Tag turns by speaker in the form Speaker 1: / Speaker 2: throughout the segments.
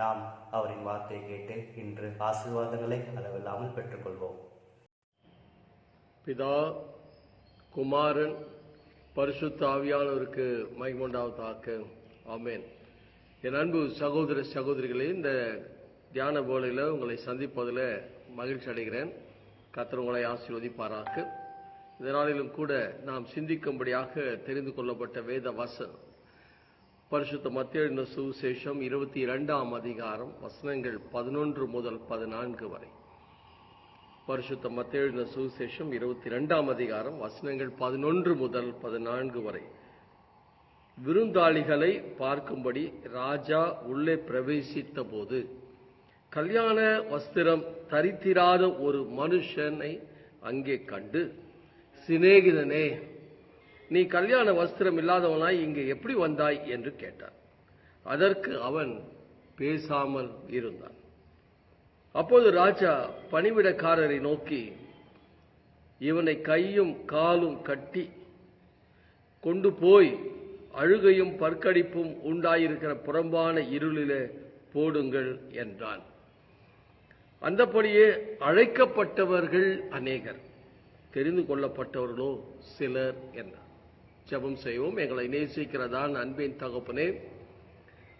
Speaker 1: நாம் அவரின் வார்த்தையை கேட்டு இன்று ஆசீர்வாதங்களை அளவில்லாமல் பெற்றுக்கொள்வோம்.
Speaker 2: பிதா குமாரன் பரிசுத்த ஆவியானவருக்கு மகிமுண்டாவதாக ஆமேன். என் அன்பு சகோதர சகோதரிகளே இந்த தியான போலையில் உங்களை சந்திப்பதில் மகிழ்ச்சி அடைகிறேன். கத்தர் உங்களை ஆசீர்வதிப்பாராக்கு இந்த நாளிலும் கூட நாம் சிந்திக்கும்படியாக தெரிந்து கொள்ளப்பட்ட வேத வசனம். பரிசுத்த மத்திய சுவிசேஷம் இருபத்தி இரண்டாம் அதிகாரம் வசனங்கள் பதினொன்று முதல் பதினான்கு வரை. பரிசுத்த மத்திய சுவிசேஷம் இருபத்தி இரண்டாம் அதிகாரம் வசனங்கள் பதினொன்று முதல் பதினான்கு வரை. விருந்தாளிகளை பார்க்கும்படி ராஜா உள்ளே பிரவேசித்த போது கல்யாண வஸ்திரம் தரித்திராத ஒரு மனுஷனை அங்கே கண்டு சிநேகிதனே நீ கல்யாண வஸ்திரம் இல்லாதவனாய் இங்கே எப்படி வந்தாய் என்று கேட்டார். அதற்கு அவன் பேசாமல் இருந்தான். அப்போது ராஜா பணிவிடக்காரரை நோக்கி இவனை கையும் காலும் கட்டி கொண்டு போய் அழுகையும் பற்கடிப்பும் உண்டாயிருக்கிற புறம்பான இருளிலே போடுங்கள் என்றான். அந்தபடியே அழைக்கப்பட்டவர்கள் அநேகர். தெரிந்து கொள்ளப்பட்டவர்களோ சிலர் என்றார். ஜபம் செய்வோம். எங்களை நேசிக்கிறதான் அன்பின் தகப்பனே.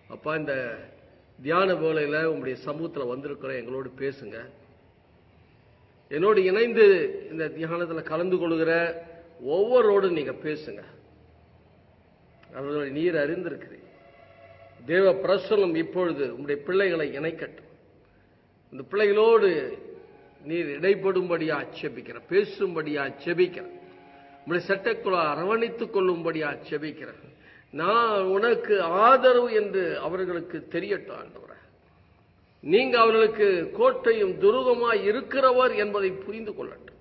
Speaker 2: அப்பா இந்த தியான வேலையில் உங்களுடைய சமூகத்தில் வந்திருக்கிற எங்களோடு பேசுங்க. என்னோடு இணைந்து இந்த தியானத்தில் கலந்து கொள்கிற ஒவ்வொருவரோடு நீங்க பேசுங்க. அவர்களுடைய நீர் அறிந்திருக்கிறீர். தேவ பிரசனம் இப்பொழுது உங்களுடைய பிள்ளைகளை இணைக்கட்டும். இந்த பிள்ளைகளோடு நீர் இடைப்படும்படியா செபிக்கிற பேசும்படியா செபிக்கிற உங்களுடைய சட்டக்குழு அரவணைத்துக் கொள்ளும்படியா செபிக்கிறார் நான் உனக்கு ஆதரவு என்று அவர்களுக்கு தெரியட்டும் ஆண்டவரே. நீங்க அவர்களுக்கு கோட்டையும் துருகமாய் இருக்கிறவர் என்பதை புரிந்து கொள்ளட்டும்.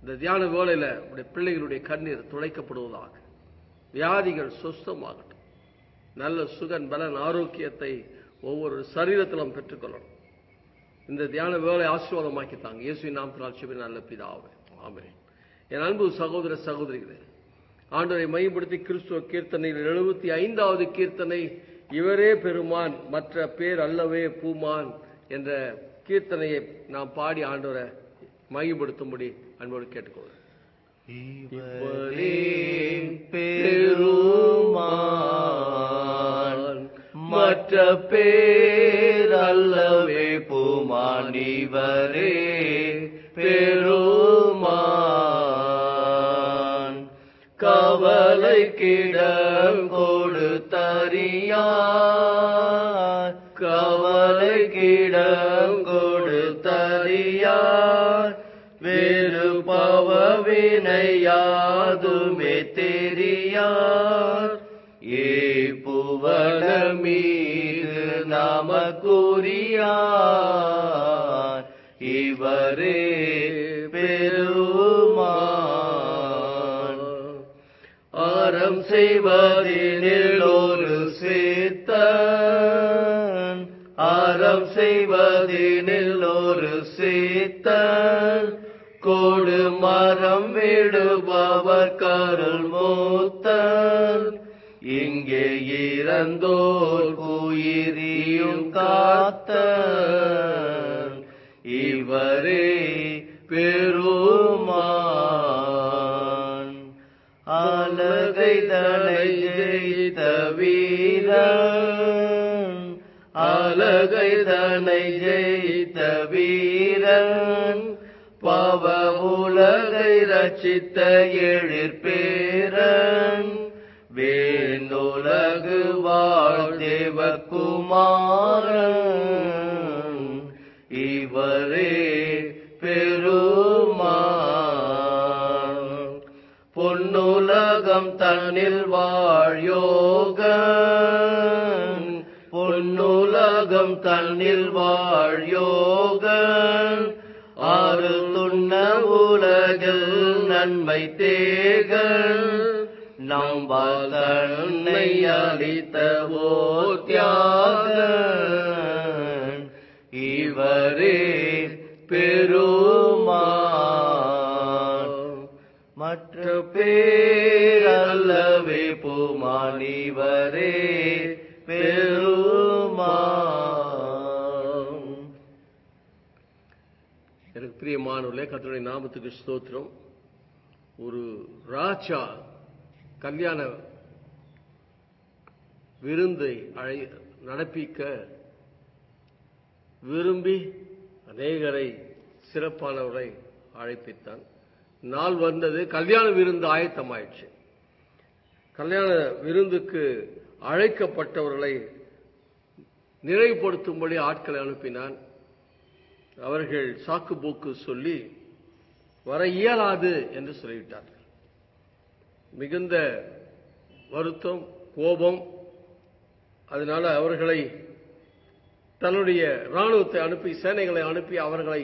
Speaker 2: இந்த தியான வேளையில உடைய பிள்ளைகளுடைய கண்ணீர் துளைக்கப்படுவதாக வியாதிகள் சொஸ்தமாகட்டும். நல்ல சுகன் பலன் ஆரோக்கியத்தை ஒவ்வொரு சரீரத்திலும் பெற்றுக்கொள்ளணும் இந்த தியான வேலை ஆசீர்வாதமாக்கி தாங்க இயேசுவின் நாம் சிவன் நல்ல பிதாவே. ஆமே என் அன்பு சகோதர சகோதரிகளே ஆண்டவரை மையப்படுத்தி கிறிஸ்துவ கீர்த்தனையில் எழுபத்தி ஐந்தாவது கீர்த்தனை இவரே பெருமான் மற்ற பேர் அல்லவே பூமான் என்ற கீர்த்தனையை நாம் பாடி ஆண்டவரை மையப்படுத்தும்படி அன்போடு கேட்டுக்கொள்கிறேன்.
Speaker 1: இவரே
Speaker 3: பெருமான் மற்ற பேரல்லவே பூமான். இவரே பெருமான் கவலை கிடம் கொடுத்தறியார். கவலை கிடம் கொடுத்தறியார். வேறு பவவினையாதுமே தெரியார். ஏ புவன மீது கூறியார் இவரே ஆரம் செய்வதினில் ஒரு சேத்தன். ஆரம் செய்வதினில் ஒரு சேத்தன். கோடு மரம் விடுபவர் கருள் மூத்தன். இங்கே இறந்தோர் உயிரியும் காத்த இவரே பெருமான் வேதனை ஜெயித்த வீரன் பாவ உலகை ரச்சித்த எழிற்பேரன் வேணுலகு வாழ் தேவகுமாரன் இவரே பெருமான். பொன்னுலகம் தன்னில் வாழ்யோகன் யோகன் பொன்னுலகம் தன்னில் வாழ்யோகன் ஆறு துண்ண உலகில் நன்மை தேகன். நம் தன்னை அளித்த ஓர் தியாகன் இவரே பெருமான். மற்ற பேரல்லவே பூமான். இவரே பெருமான்
Speaker 2: பிரியமானவர்களே கர்த்தருடைய நாமத்துக்கு ஸ்தோத்திரம். ஒரு ராஜா கல்யாண விருந்தை அழை நடப்பிக்க விரும்பி அநேகரை சிறப்பானவரை அழைப்பித்தான். நாள் வந்தது கல்யாண விருந்து ஆயத்தமாயிடுச்சு கல்யாண விருந்துக்கு அழைக்கப்பட்டவர்களை நிறைவுபடுத்தும்படி ஆட்களை அனுப்பினான். அவர்கள் சாக்கு போக்கு சொல்லி வர இயலாது என்று சொல்லிவிட்டார்கள். மிகுந்த வருத்தம் கோபம் அதனால அவர்களை தன்னுடைய ராணுவத்தை அனுப்பி சேனைகளை அனுப்பி அவர்களை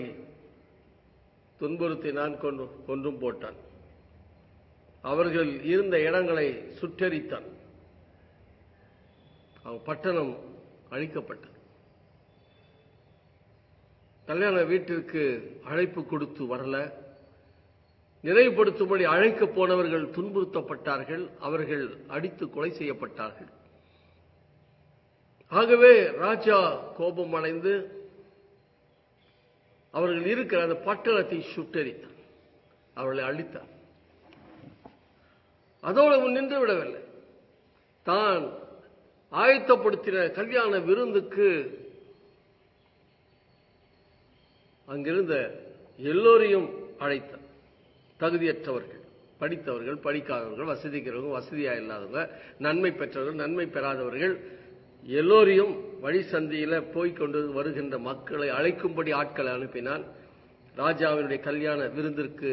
Speaker 2: துன்புறுத்தி நான் கொண்டு கொன்றும் போட்டான். அவர்கள் இருந்த இடங்களை சுற்றறித்தான் அவன் பட்டணம் அழிக்கப்பட்டது. கல்யாண வீட்டிற்கு அழைப்பு கொடுத்து வரல. நினைவுபடுத்தும்படி அழைக்க போனவர்கள் துன்புறுத்தப்பட்டார்கள். அவர்கள் அடித்து கொலை செய்யப்பட்டார்கள். ஆகவே ராஜா கோபம் அடைந்து அவர்கள் இருக்கிற அந்த பட்டணத்தை சுட்டெரித்தார் அவர்களை அழித்தார் அதோடு நின்று விடவில்லை. தான் ஆயத்தப்படுத்தின கல்யாண விருந்துக்கு அங்கிருந்த எல்லோரையும் அழைத்தார் தகுதியற்றவர்கள் படித்தவர்கள் படிக்காதவர்கள் வசதிக்கிறவங்க வசதியா இல்லாதவங்க நன்மை பெற்றவர்கள் நன்மை பெறாதவர்கள் எல்லோரையும் வழி சந்தியில போய்க்கொண்டு வருகின்ற மக்களை அழைக்கும்படி ஆட்களை அனுப்பினான் ராஜாவினுடைய கல்யாண விருந்திற்கு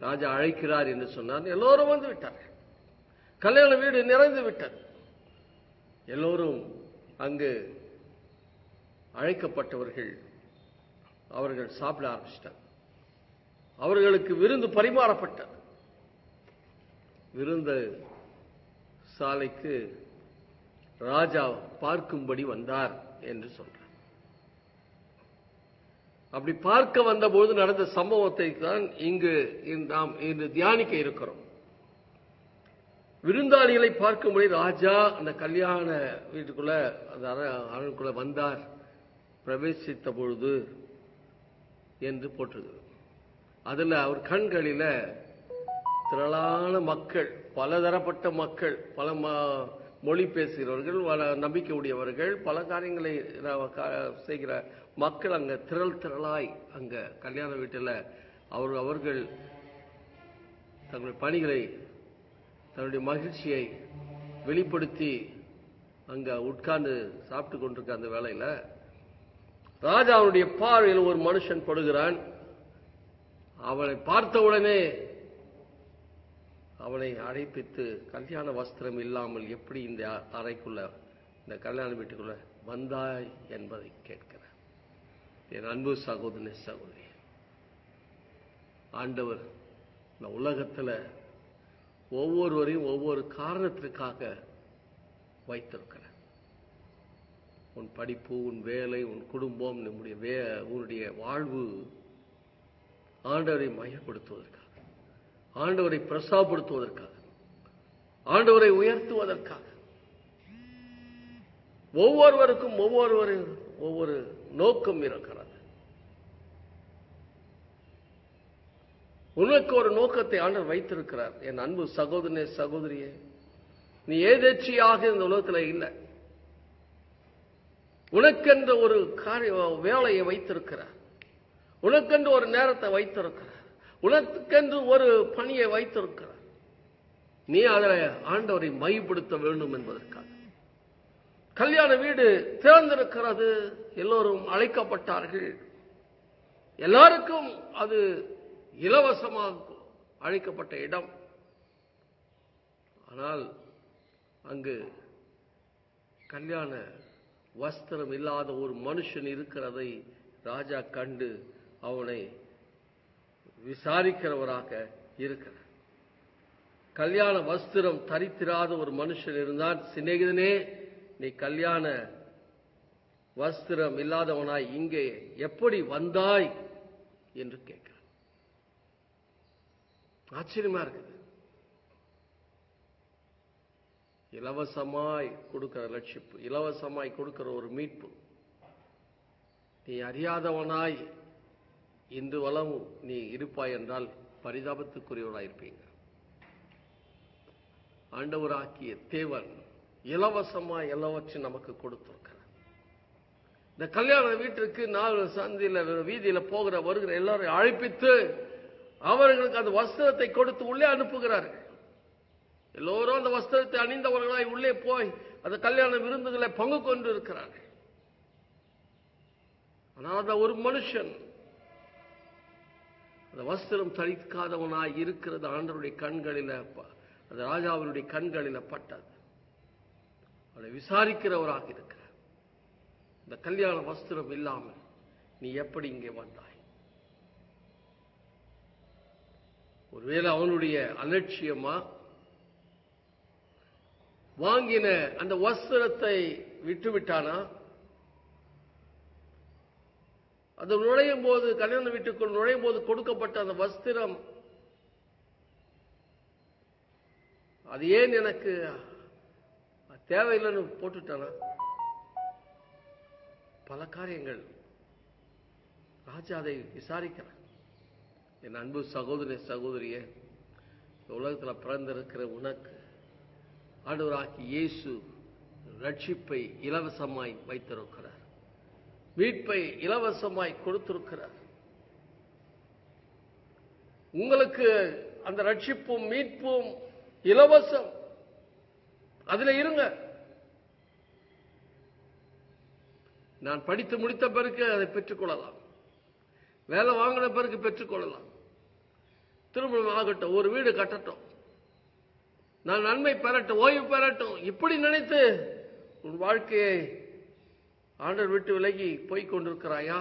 Speaker 2: ராஜா அழைக்கிறார் என்று சொன்னார் எல்லோரும் வந்து விட்டார்கள். கல்யாண வீடு நிறைந்து விட்டது. எல்லோரும் அங்கு அழைக்கப்பட்டவர்கள் அவர்கள் சாப்பிட ஆரம்பிச்சிட்டார். அவர்களுக்கு விருந்து பரிமாறப்பட்டது விருந்து சாலைக்கு ராஜா பார்க்கும்படி வந்தார் என்று சொல்றார். அப்படி பார்க்க வந்தபோது நடந்த சம்பவத்தை தான் இங்கு நாம் இன்று தியானிக்க இருக்கிறோம். விருந்தாளிகளை பார்க்கும்படி ராஜா அந்த கல்யாண வீட்டுக்குள்ள அந்த அரண்குள்ள வந்தார். பிரவேசித்த பொழுது என்று போட்டிருக்கிறது அதுல அவர் கண்களில திரளான மக்கள் பலதரப்பட்ட மக்கள் பல ம- மொழி பேசுகிறவர்கள் பல நம்பிக்கை உடையவர்கள் பல காரியங்களை கா- செய்கிற மக்கள் அங்க திரள் திரளாய் அங்க கல்யாண வீட்டில் அவர் அவர்கள் தங்களுடைய பணிகளை தன்னுடைய மகிழ்ச்சியை வெளிப்படுத்தி அங்க உட்கார்ந்து சாப்பிட்டு கொண்டிருக்க அந்த வேலையில் ராஜாவுடைய பார்வையில் ஒரு மனுஷன் படுகிறான். அவனை பார்த்தவுடனே அவனை அழைப்பித்து கல்யாண வஸ்திரம் இல்லாமல் எப்படி இந்த அறைக்குள்ள இந்த கல்யாண வீட்டுக்குள்ள வந்தாய் என்பதை கேட்கிறார். என் அன்பு சகோதரனே சகோதரி ஆண்டவர் இந்த உலகத்துல ஒவ்வொருவரையும் ஒவ்வொரு காரணத்திற்காக வைத்திருக்கிறார். உன் படிப்பு உன் வேலை உன் குடும்பம் நம்முடைய வே உன்னுடைய வாழ்வு ஆண்டவரை மையப்படுத்துவதற்காக ஆண்டவரை பிரசாப்படுத்துவதற்காக ஆண்டவரை உயர்த்துவதற்காக. ஒவ்வொருவருக்கும் ஒவ்வொருவரு ஒவ்வொரு நோக்கம் இருக்கிறது. உனக்கு ஒரு நோக்கத்தை ஆண்டவர் வைத்திருக்கிறார். என் அன்பு சகோதரனே சகோதரியே நீ ஏதேச்சியாக இந்த உலகத்தில் இல்லை. உனக்கென்ற ஒரு காரிய வேலையை வைத்திருக்கிறார். உனக்கென்று ஒரு நேரத்தை வைத்திருக்கிறார். உனக்கென்று ஒரு பணியை வைத்திருக்கிறார். நீ அதில் ஆண்டவரை மைப்படுத்த வேண்டும் என்பதற்காக. கல்யாண வீடு திறந்திருக்கிறது. எல்லோரும் அழைக்கப்பட்டார்கள். எல்லாருக்கும் அது இலவசமாக அழைக்கப்பட்ட இடம். ஆனால் அங்கு கல்யாண வஸ்திரம் இல்லாத ஒரு மனுஷன் இருக்கிறதை ராஜா கண்டு அவனை விசாரிக்கிறவராக இருக்கிறார். கல்யாண வஸ்திரம் தரித்திராத ஒரு மனுஷன் இருந்தான். சிநேகிதனே நீ கல்யாண வஸ்திரம் இல்லாதவனாய் இங்கே எப்படி வந்தாய்? என்று கேட்கிறான். ஆச்சரியமா இருக்குது. இலவசமாய் கொடுக்கிற லட்சிப்பு இலவசமாய் கொடுக்கிற ஒரு மீட்பு. நீ அறியாதவனாய் இன்று வளமும் நீ இருப்பாய் என்றால் பரிதாபத்துக்குரியவனாயிருப்பீங்க. ஆண்டவராக்கிய தேவன் இலவசமாய் எல்லாவற்றையும் நமக்கு கொடுத்திருக்கிறார். இந்த கல்யாண வீட்டிற்கு நாலு சந்தியில வீதியில போகிற வருகிற எல்லாரையும் அழைப்பித்து அவர்களுக்கு அந்த வஸ்திரத்தை கொடுத்து உள்ளே அனுப்புகிறார்கள். எல்லோரும் அந்த வஸ்திரத்தை அணிந்தவர்களாய் உள்ளே போய் அந்த கல்யாண விருந்துகளை பங்கு கொண்டு இருக்கிறார்கள் ஆனால் அந்த ஒரு மனுஷன் அந்த வஸ்திரம் தளிக்காதவனாய் இருக்கிறது ஆண்டருடைய கண்களில அந்த ராஜாவினுடைய கண்களில பட்டது. அவனை விசாரிக்கிறவராக இருக்கிறார். இந்த கல்யாண வஸ்திரம் இல்லாமல் நீ எப்படி இங்கே வந்தாய்? ஒருவேளை அவனுடைய அலட்சியமா வாங்கின அந்த வஸ்திரத்தை விட்டு விட்டானா அது நுழையும் போது கல்யாண வீட்டுக்குள் நுழையும் போது கொடுக்கப்பட்ட அந்த வஸ்திரம் அது ஏன் எனக்கு தேவையில்லைன்னு போட்டுட்டானா? பல காரியங்கள். ராஜா அதை விசாரிக்கிறார். என் அன்பு சகோதரி சகோதரியே உலகத்தில் பிறந்திருக்கிற உனக்கு ஆண்டவராகி இயேசு ரட்சிப்பை இலவசமாய் வைத்திருக்கிறார். மீட்பை இலவசமாய் கொடுத்திருக்கிறார். உங்களுக்கு அந்த ரட்சிப்பும் மீட்பும் இலவசம். அதுல இருங்க. நான் படித்து முடித்த பிறகு அதை பெற்றுக்கொள்ளலாம். வேலை வாங்கின பிறகு பெற்றுக்கொள்ளலாம். திருமணம் ஆகட்டும் ஒரு வீடு கட்டட்டும். நான் நன்மை பெறட்டும் ஓய்வு பெறட்டும். இப்படி நினைத்து உன் வாழ்க்கையை ஆண்டவர் விட்டு விலகி போய்க் கொண்டிருக்கிறாயா?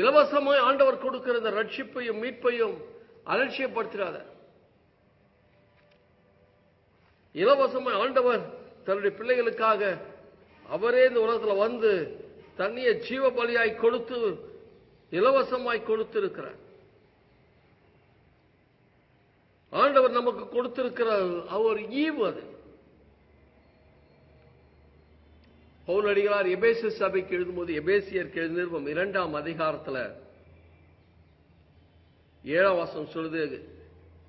Speaker 2: இலவசமாய் ஆண்டவர் கொடுக்கிற இந்த ரட்சிப்பையும் மீட்பையும் அலட்சியப்படுத்திடாத. இலவசமாய் ஆண்டவர் தன்னுடைய பிள்ளைகளுக்காக அவரே இந்த உலகத்தில் வந்து தன்னைய ஜீவ பலியாய் கொடுத்து இலவசமாய் கொடுத்திருக்கிறார். ஆண்டவர் நமக்கு கொடுத்திருக்கிற அவர் ஈவு அது. பவுலடிகளார் எபேசு சபைக்கு எழுதும்போது எபேசியருக்கு நிறுவம் இரண்டாம் அதிகாரத்துல ஏழாம் வாசம் சொல்லுது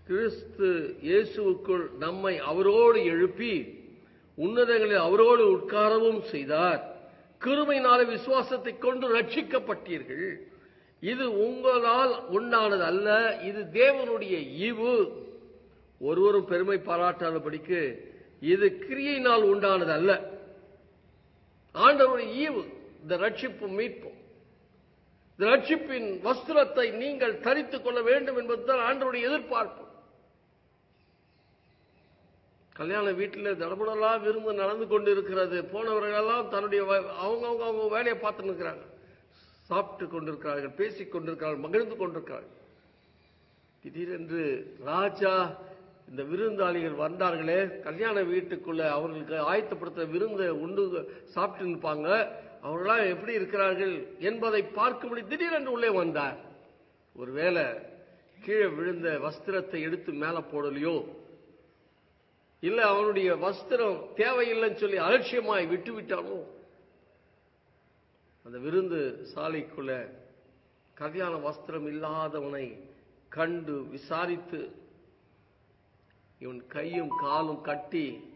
Speaker 2: கிறிஸ்து இயேசுவுக்குள் நம்மை அவரோடு எழுப்பி உன்னதங்களில் அவரோடு உட்காரவும் செய்தார். கிருமையினால விசுவாசத்தை கொண்டு ரட்சிக்கப்பட்டீர்கள். இது உங்களால் உண்டானது அல்ல இது தேவனுடைய ஈவு. ஒருவரும் பெருமை பாராட்டாதபடிக்கு இது கிரியினால் உண்டானது அல்ல. ஆண்டவருடைய ஈவு இந்த ரட்சிப்பு மீட்பும். இந்த ரட்சிப்பின் வஸ்திரத்தை நீங்கள் தரித்துக் கொள்ள வேண்டும் என்பதுதான் ஆண்டவருடைய எதிர்பார்ப்பு. கல்யாண வீட்டில் தடபுடலாம் விருந்து நடந்து கொண்டு இருக்கிறது போனவர்களெல்லாம் தன்னுடைய அவங்கவுங்க அவங்க வேலையை பார்த்துன்னு இருக்கிறாங்க. சாப்பிட்டு கொண்டிருக்கிறார்கள் பேசிக் கொண்டிருக்கிறார்கள் மகிழ்ந்து கொண்டிருக்கிறார்கள். திடீரென்று ராஜா இந்த விருந்தாளிகள் வந்தார்களே கல்யாண வீட்டுக்குள்ள அவர்களுக்கு ஆயத்தப்படுத்த விருந்தை உண்டு சாப்பிட்டு இருப்பாங்க அவர்களாம் எப்படி இருக்கிறார்கள் என்பதை பார்க்கும்படி திடீரென்று உள்ளே வந்தார். ஒருவேளை கீழே விழுந்த வஸ்திரத்தை எடுத்து மேல போடலையோ? இல்ல அவனுடைய வஸ்திரம் தேவையில்லைன்னு சொல்லி அலட்சியமாய் விட்டு விட்டானோ? அந்த விருந்து சாலைக்குள்ள கல்யாண வஸ்திரம் இல்லாதவனை கண்டு விசாரித்து இவன் கையும் காலும் கட்டி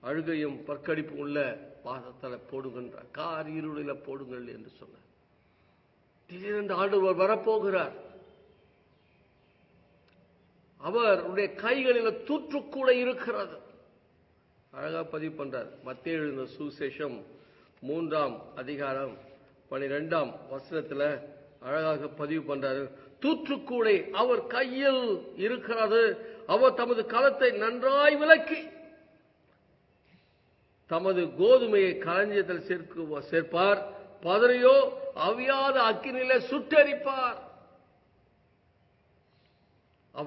Speaker 2: அழுகையும் பற்கடிப்பு உள்ள பாதத்தில் போடுகின்றார் கார் இருளில போடுங்கள் என்று சொன்னார். திடீரென்று ஆண்டவர் வரப்போகிறார். அவருடைய கைகளில் தூற்று கூட இருக்கிறது. அழகா பதிவு பண்றார். மத்திய எழுந்த சுசேஷம் மூன்றாம் அதிகாரம் பனிரெண்டாம் வசனத்துல அழகாக பதிவு பண்றாரு. தூற்றுக்கூடை அவர் கையில் இருக்கிறது. அவர் தமது களத்தை நன்றாய் விளக்கி தமது கோதுமையை களஞ்சியத்தில் சேர்க்கு சேர்ப்பார். பதறியோ அவியாத அக்கினில சுட்டரிப்பார்.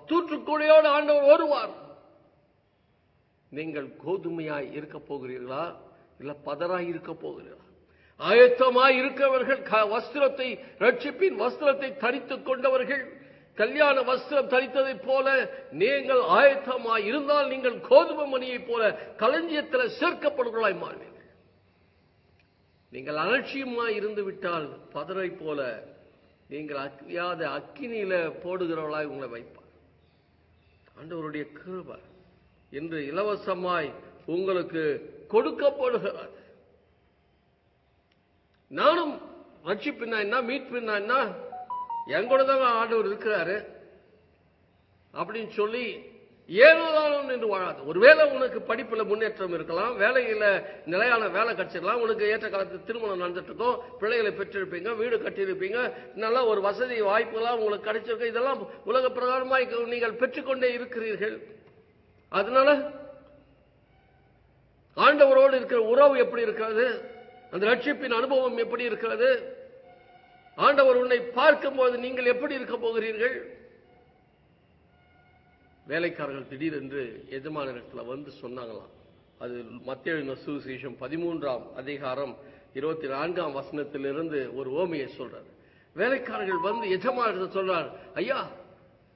Speaker 2: தூற்றுக்கொடியோடு ஆண்டவர் வருவார் நீங்கள் கோதுமையாய் இருக்க போகிறீர்களா? இல்ல பதராய் இருக்க போகிறீர்களா? ஆயத்தமாய் இருக்கவர்கள் வஸ்திரத்தை ரட்சிப்பின் வஸ்திரத்தை தரித்துக் கொண்டவர்கள் கல்யாண வஸ்திரம் தரித்ததைப் போல நீங்கள் ஆயத்தமாய் இருந்தால் நீங்கள் கோதுமை மணியைப் போல களஞ்சியத்தில் சேர்க்கப்படுவர்களாய் மாறுவீர்கள். நீங்கள் அலட்சியமாய் இருந்து விட்டால் பதரை போல நீங்கள் அக்கியாத அக்கினியில போடுகிறவர்களாய் உங்களை வைப்பார். ஆண்டவருடைய கிருபை இன்று இலவசமாய் உங்களுக்கு கொடுக்கப்படுகிறார். நானும் ரட்சிப்பின்னா என்ன மீட்பின்னா என்ன என் கூட தான் ஆண்டவர் இருக்கிறாரு. அப்படின்னு சொல்லி ஏனோதானும் என்று வாழாது. ஒருவேளை உனக்கு படிப்புல முன்னேற்றம் இருக்கலாம் வேலையில நிலையான வேலை கிடைச்சிடலாம் உனக்கு ஏற்ற காலத்தில் திருமணம் நடந்துட்டு இருக்கும் பிள்ளைகளை பெற்றிருப்பீங்க வீடு கட்டியிருப்பீங்க நல்லா ஒரு வசதி வாய்ப்புகளாக உங்களுக்கு கிடைச்சிருக்கு. இதெல்லாம் உலக பிரகாரமாய் நீங்கள் பெற்றுக்கொண்டே இருக்கிறீர்கள். அதனால ஆண்டவரோடு இருக்கிற உறவு எப்படி இருக்கிறது? அந்த ரட்சிப்பின் அனுபவம் எப்படி இருக்கிறது? ஆண்டவர் உன்னை பார்க்கும்போது நீங்கள் எப்படி இருக்க போகிறீர்கள்? வேலைக்காரர்கள் திடீரென்று எஜமானத்தில் வந்து சொன்னாங்களாம். அது மத்திய சுவிசேஷம் பதிமூன்றாம் அதிகாரம் இருபத்தி நான்காம் வசனத்திலிருந்து ஒரு ஓமையை சொல்றார். வேலைக்காரர்கள் வந்து எஜமானத்தை சொல்றார் ஐயா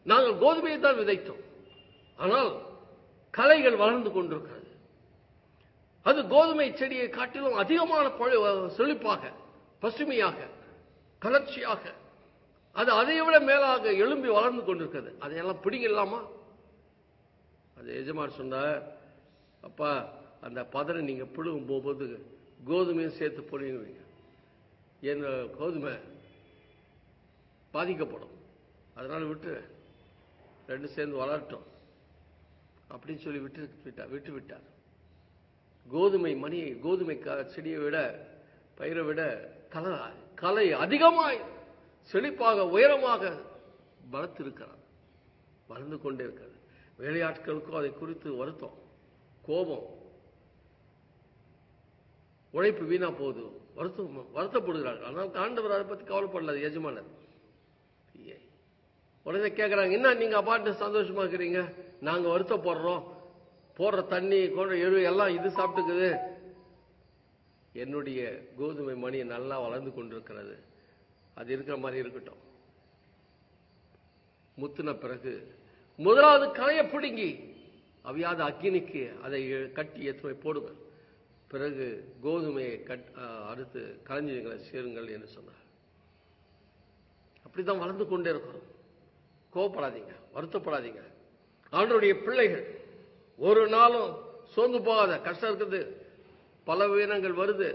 Speaker 2: நாங்கள் கோதுமையை தான் விதைத்தோம். ஆனால் களைகள் வளர்ந்து கொண்டிருக்கிறது. அது கோதுமை செடியை காட்டிலும் அதிகமான செழிப்பாக பசுமையாக கலர்ச்சியாக அது அதை விட மேலாக எழும்பி வளர்ந்து கொண்டிருக்கிறது. அதையெல்லாம் பிடிங்கலாமா அது எஜமான் சொன்னார் அப்பா அந்த பதரை நீங்க பிடுங்கும் போகும்போது கோதுமையும் சேர்த்து பிடுங்குவீங்க என் கோதுமை பாதிக்கப்படும். அதனால விட்டு ரெண்டு சேர்ந்து வளரட்டும். அப்படின்னு சொல்லி விட்டு விட்டார் விட்டு விட்டார். கோதுமை மணி கோதுமை க- செடியை விட பயிரை விட கலராது கலை அதிகமாய் செழிப்பாக உயரமாக வளர்த்திருக்கிறார் வளர்ந்து கொண்டே இருக்கிறது வேலையாட்களுக்கும் அதை குறித்து வருத்தம் கோபம். உழைப்பு வீணா போகுது. வருத்தம் வருத்தப்படுகிறார்கள். ஆனால் ஆண்டவர் அதை பத்தி கவலைப்படல எஜமானர். உடனே கேட்குறாங்க என்ன நீங்க அப்பாட்டு சந்தோஷமா இருக்கிறீங்க? நாங்க வருத்தப்படுறோம். போடுற தண்ணி கொண்ட எரு எல்லாம் இது சாப்பிட்டுக்குது. என்னுடைய கோதுமை மணி நல்லா வளர்ந்து கொண்டிருக்கிறது. அது இருக்கிற மாதிரி இருக்கட்டும். முத்தின பிறகு முதலாவது களையை பிடுங்கி அவியாத அக்கினிக்கு அதை கட்டி எத்துமை போடுங்கள் பிறகு கோதுமையை கட் அறுத்து களஞ்சியங்களை சேருங்கள் என்று சொன்னார். அப்படிதான் வளர்ந்து கொண்டே இருக்கிறோம் கோவப்படாதீங்க வருத்தப்படாதீங்க. அவனுடைய பிள்ளைகள் ஒரு நாளும் சோர்ந்து போகாத கஷ்டம் இருக்குது. பல வீனங்கள் வருது.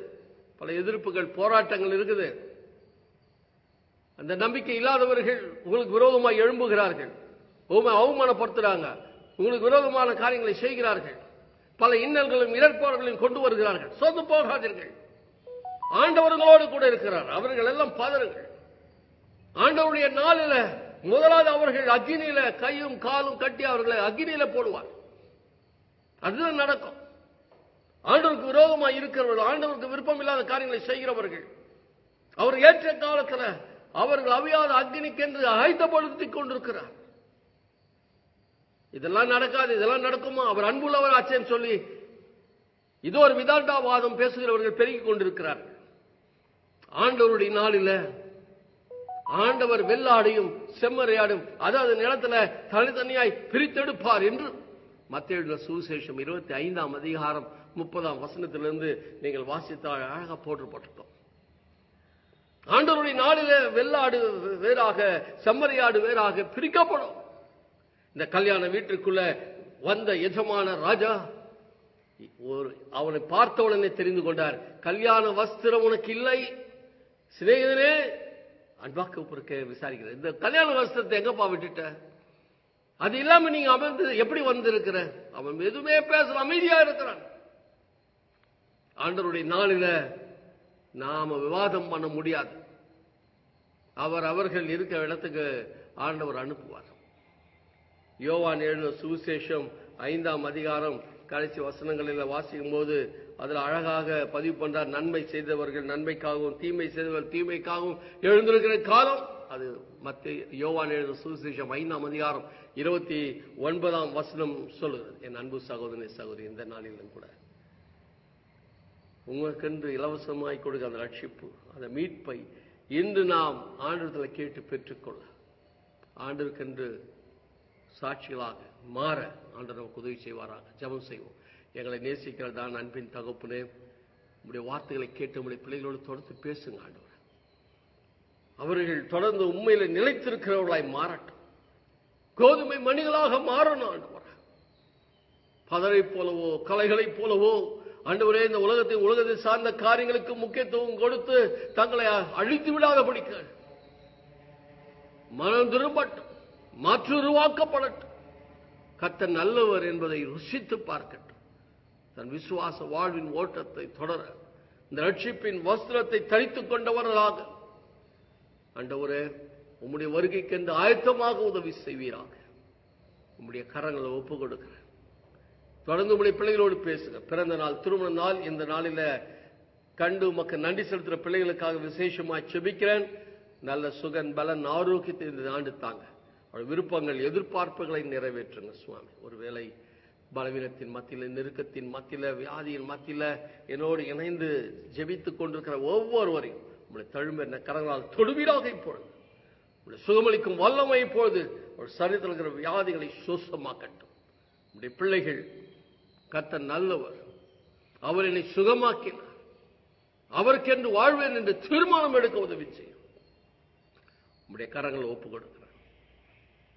Speaker 2: பல எதிர்ப்புகள் போராட்டங்கள் இருக்குது. அந்த நம்பிக்கை இல்லாதவர்கள் உங்களுக்கு விரோதமாக எழும்புகிறார்கள். அவமானப்படுத்துறாங்க. உங்களுக்கு விரோதமான காரியங்களை செய்கிறார்கள். பல இன்னல்களும் இடர்பாடுகளையும் கொண்டு வருகிறார்கள். சோர்ந்து போகாதீர்கள். ஆண்டவர்களோடு கூட இருக்கிறார். அவர்கள் எல்லாம் பதறுங்கள் ஆண்டவருடைய நாளில முதலாவது அவர்கள் அக்னியில கையும் காலும் கட்டி அவர்களை அக்னியில போடுவார். அதுதான் நடக்கும். ஆண்டவருக்கு விரோதமா இருக்கிறவர்கள் ஆண்டவருக்கு விருப்பம் இல்லாத காரியங்களை செய்கிறவர்கள். அவர் ஏற்ற காலத்தில் அவர்கள் அவியாத அக்னிக்கென்று ஆயத்தப்படுத்திக் கொண்டிருக்கிறார். இதெல்லாம் நடக்காது இதெல்லாம் நடக்குமா? அவர் அன்புள்ளவர் ஆச்சேன்னு சொல்லி இது ஒரு விதாண்டாவாதம் பேசுகிறவர்கள் பெருகிக் கொண்டிருக்கிறார்கள் ஆண்டவருடைய நாளில ஆண்டவர் வெள்ளாடையும் செம்மறையாடும் அதாவது நிலத்துல தனித்தனியாய் பிரித்தெடுப்பார் என்று மத்திய சுவிசேஷம் இருபத்தி ஐந்தாம் அதிகாரம் முப்பதாம் வசனத்திலிருந்து நீங்கள் வாசித்தால் அழகா போட்டுப்பட்டிருக்கோம் ஆண்டவருடைய நாளில வெள்ளாடு வேறாக செம்மறியாடு வேறாக பிரிக்கப்படும். இந்த கல்யாண வீட்டுக்குள்ள வந்த எஜமான ராஜா ஒரு அவனை பார்த்த உடனே தெரிந்து கொண்டார் கல்யாண வஸ்திரம் உனக்கு இல்லை. சிநேகிதனே அன்பா கூப்பிருக்க விசாரிக்கிறேன் இந்த கல்யாண வஸ்திரத்தை எங்கப்பா விட்டுட்ட? அது இல்லாம நீங்க அமர்ந்து எப்படி வந்திருக்கிற? அவன் எதுவுமே பேசல அமைதியா இருக்கிறான். ஆண்டவருடைய நாளில நாம விவாதம் பண்ண முடியாது. அவர் அவர்கள் இருக்கிற இடத்துக்கு ஆண்டவர் அனுப்புவார். யோவான் எழுதின சுவிசேஷம் ஐந்தாம் அதிகாரம் கடைசி வசனங்களில் வாசிக்கும் போது அதில் அழகாக பதிவு பண்றார் நன்மை செய்தவர்கள் நன்மைக்காகவும் தீமை செய்தவர்கள் தீமைக்காகவும் எழுந்திருக்கிற காலம். அது மத்திய யோவான் எழுத சுவிசேஷம் ஐந்தாம் அதிகாரம் இருபத்தி ஒன்பதாம் வசனம் சொல்லுகிறது. என் அன்பு சகோதரி சகோதரி இந்த நாளிலும் கூட. உங்களுக்கென்று இலவசமாய் கொடுக்க அந்த ரட்சிப்பு அந்த மீட்பை இன்று நாம் ஆண்டத்தில் கேட்டு பெற்றுக்கொள்ள. ஆண்டிற்கென்று சாட்சிகளாக மாற ஆண்டவர் நமக்கு உதவி செய்வாராக ஜெபம் செய்வோம். எங்களை நேசிக்கிறதான் அன்பின் தகப்புனே உங்களுடைய வார்த்தைகளை கேட்டு உங்களுடைய பிள்ளைகளோடு தொடர்ந்து பேசுங்க ஆண்டவர். அவர்கள் தொடர்ந்து உண்மையில நிலைத்திருக்கிறவர்களாய் மாறட்டும். கோதுமை மணிகளாக மாறணும் ஆண்டவர். பதரை போலவோ கலைகளைப் போலவோ ஆண்டவரே இந்த உலகத்தை உலகத்தை சார்ந்த காரியங்களுக்கு முக்கியத்துவம் கொடுத்து தங்களை அழித்து விடாத படிக்க மனம் திரும்பட்டும் மாற்று உருவாக்கப்படட்டும். கத்த நல்லவர் என்பதை ருசித்து பார்க்கட்டும். தன் விசுவாச வாழ்வின் ஓட்டத்தை தொடர இந்த ரட்சிப்பின் வஸ்திரத்தை தரித்துக் கொண்டவர்களாக. ஆண்டவரே உம்முடைய வருகைக்கு என்று ஆயத்தமாக உதவி செய்வீராக. உம்முடைய கரங்களை ஒப்பு கொடுக்கிறேன் தொடர்ந்து உங்களுடைய பிள்ளைகளோடு பேசுங்க பிறந்த நாள் திருமண நாள் இந்த நாளில கண்டு உமக்கு நன்றி செலுத்துற பிள்ளைகளுக்காக விசேஷமா செபிக்கிறேன். நல்ல சுகன் பலன் ஆரோக்கியத்தை இந்த ஆண்டு தாங்க. அவருடைய விருப்பங்கள் எதிர்பார்ப்புகளை நிறைவேற்றுங்க சுவாமி. ஒருவேளை பலவீனத்தின் மத்தியில நெருக்கத்தின் மத்தியில வியாதியின் மத்தியில என்னோடு இணைந்து ஜெபித்துக் கொண்டிருக்கிற ஒவ்வொருவரையும் உங்களுடைய என்ன கரங்களால் தொடுவீராக இப்பொழுது. உங்களுடைய சுகமளிக்கும் வல்லமை இப்பொழுது ஒரு சரீரத்தில் இருக்கிற வியாதிகளை சுசமாக்கட்டும். உங்களுடைய பிள்ளைகள் கர்த்தர் நல்லவர். அவர் என்னை சுகமாக்கினார். அவருக்கென்று வாழ்வேன் என்று தீர்மானம் எடுக்க உதவி செய்யும். உங்களுடைய கரங்களை ஒப்புக் கொடுக்கிறேன்.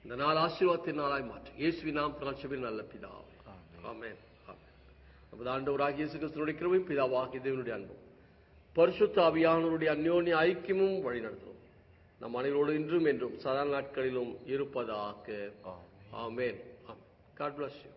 Speaker 2: இந்த நாள் ஆசீர்வாதத்தின் நாளாய் மாற்று. இயேசுவின் நாம் திராட்சபின் நல்ல பிதாவே. ஆமென். ஆமென். நமது ஆண்டவராகிய இயேசு கிறிஸ்துவினுடைய கிருபையும் பிதாவாகிய தேவனுடைய அன்பும் பரிசுத்த ஆவியானவருடைய அந்யோன்ய ஐக்கியமும் வழிநடத்தும் நம் அனைவரோடு இன்றும் என்றும் சதா நாட்களிலும் இருப்பதாக. Amen. Amen. God bless you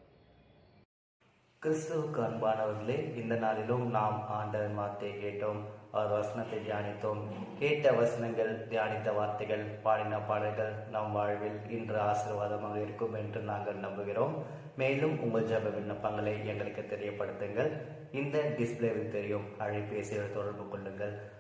Speaker 1: கிறிஸ்துவுக்கு அன்பானவர்களே இந்த நாளிலும் நாம் ஆண்டவன் வார்த்தையை கேட்டோம் அவர் வசனத்தை தியானித்தோம். கேட்ட வசனங்கள் தியானித்த வார்த்தைகள் பாடின பாடல்கள் நம் வாழ்வில் இன்று ஆசீர்வாதமாக இருக்கும் என்று நாங்கள் நம்புகிறோம். மேலும் உங்கள் ஜப விண்ணப்பங்களை எங்களுக்கு தெரியப்படுத்துங்கள். இந்த டிஸ்பிளேவில் தெரியும். அழைப்பேசியில் தொடர்பு கொள்ளுங்கள்.